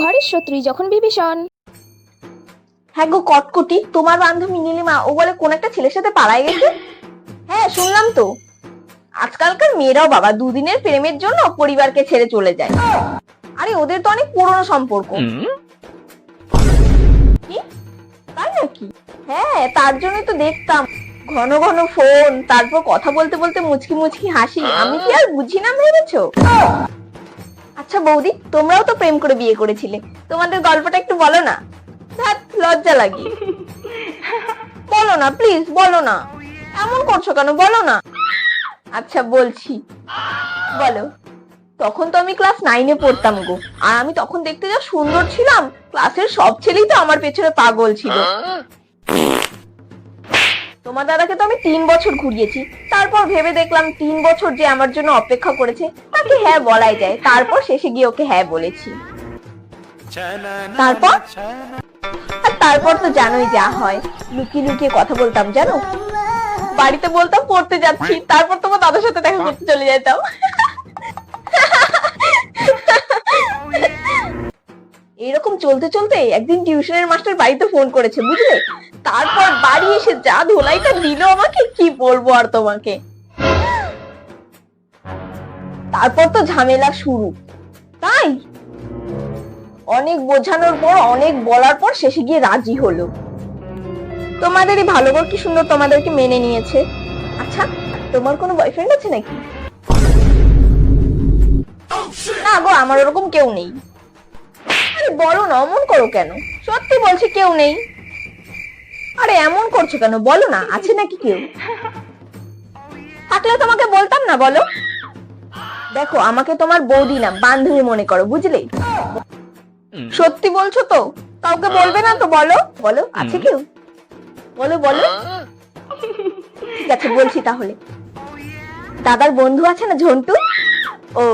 ঘরের শত্রুই যখন বিভীষণ। হ্যাঁ গো কটকটি তোমার বান্ধবী নীলিমা ও বলে কোন একটা ছেলের সাথে পালায় গেছে? হ্যাঁ শুনলাম তো। আজকালকার মেয়েরাও বাবা দুদিনের প্রেমের জন্য পরিবারকে ছেড়ে চলে যায়। আরে ওদের তো অনেক পুরনো সম্পর্ক। কি? তাই নাকি? হ্যাঁ তার জন্যই তো দেখতাম। ঘন ঘন ফোন তারপর কথা বলতে বলতে মুচকি মুচকি হাসি। আমি কি আর বুঝি না ভেবেছো? আচ্ছা বৌদি, তোমরাও তো প্রেম করে বিয়ে করেছিলে। তোমাদের গল্পটা একটু বলো না। লজ্জা লাগে। বলো না প্লিজ বলো না। এমন করছ কেন? বলো না। আচ্ছা বলছি। বলো। তখন তো আমি ক্লাস নাইনে পড়তাম গো। আর আমি তখন দেখতে যা সুন্দর ছিলাম ক্লাসের সব ছেলেই তো আমার পেছনে পাগল ছিল। তোমার দাদাকে তো আমি তিন বছর ঘুরিয়েছি। তারপর ভেবে দেখলাম তিন বছর যে আমার জন্য অপেক্ষা করেছে তাকে হ্যাঁ বলাই যায়। তারপর শেষে গিয়ে ওকে হ্যাঁ বলেছি। তারপর? তারপর তো জানোই যা হয়। লুকিয়ে লুকিয়ে কথা বলতাম, জানো? বাড়িতে বলতাম, পড়তে যাচ্ছি। তারপর তোমার দাদার সাথে দেখা করতে চলে যেতাম। এরকম চলতে চলতে একদিন টিউশনের মাস্টার বাড়িতে ফোন করেছে, বুঝলে? তারপর বাড়ি এসে যা ধোলাইটা দিল আমাকে, কি বলব আর তোমাকে? তারপর তো ঝামেলা শুরু। তাই? অনেক বোঝানোর পর, অনেক বলার পর শেষে গিয়ে রাজি হলো। তোমাদেরই ভালো কি সুন্দর তোমাদেরকে মেনে নিয়েছে। আচ্ছা তোমার কোনো বয়ফ্রেন্ড আছে নাকি? না গো, আমার ওরকম কেউ নেই। আরে বলো না, অমন করো কেন? সত্যি বলছি কেউ নেই। আরে এমন করছ কেন? বলো না, আছে নাকি কেউ? থাকলে তোমাকে বলতাম না, বলো। দেখো আমাকে তোমার বৌদি না বান্ধবী মনে করো বুঝলে? সত্যি বলছো তো? কাউকে বলবে না তো বলো। বলো আছে কেউ? বলো বলো। ঠিক আছে বলছি তাহলে। দাদার বন্ধু আছে না ঝন্টু? ও।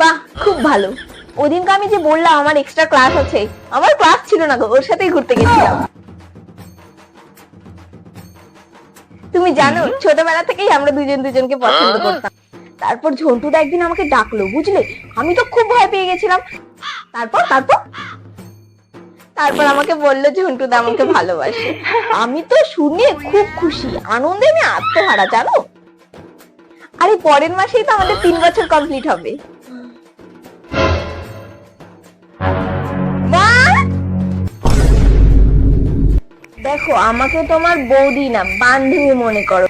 বাহ খুব ভালো। ওদিনকে আমি যে বললাম আমার এক্সট্রা ক্লাস আছে। আমার ক্লাস ছিল না গো ওর সাথেই ঘুরতে গেছিলাম। তুমি জানো ছোটবেলা থেকেই আমরা দুজন দুজনকে পছন্দ করতাম। তারপর ঝন্টুদা একদিন আমাকে ডাকলো, বুঝলে? আমি তো খুব ভয় পেয়ে গেছিলাম। তারপর তারপর? তারপর আমাকে বলল, ঝন্টুদা আমাকে ভালোবাসে। আমি তো শুনে খুব খুশি। আনন্দে আমি আত্মহারা, জানো? আরে, পরের মাসেই তো আমাদের তিন বছর কমপ্লিট হবে। দেখো, আমাকে তোমার বৌদি না বান্ধবী মনে করো।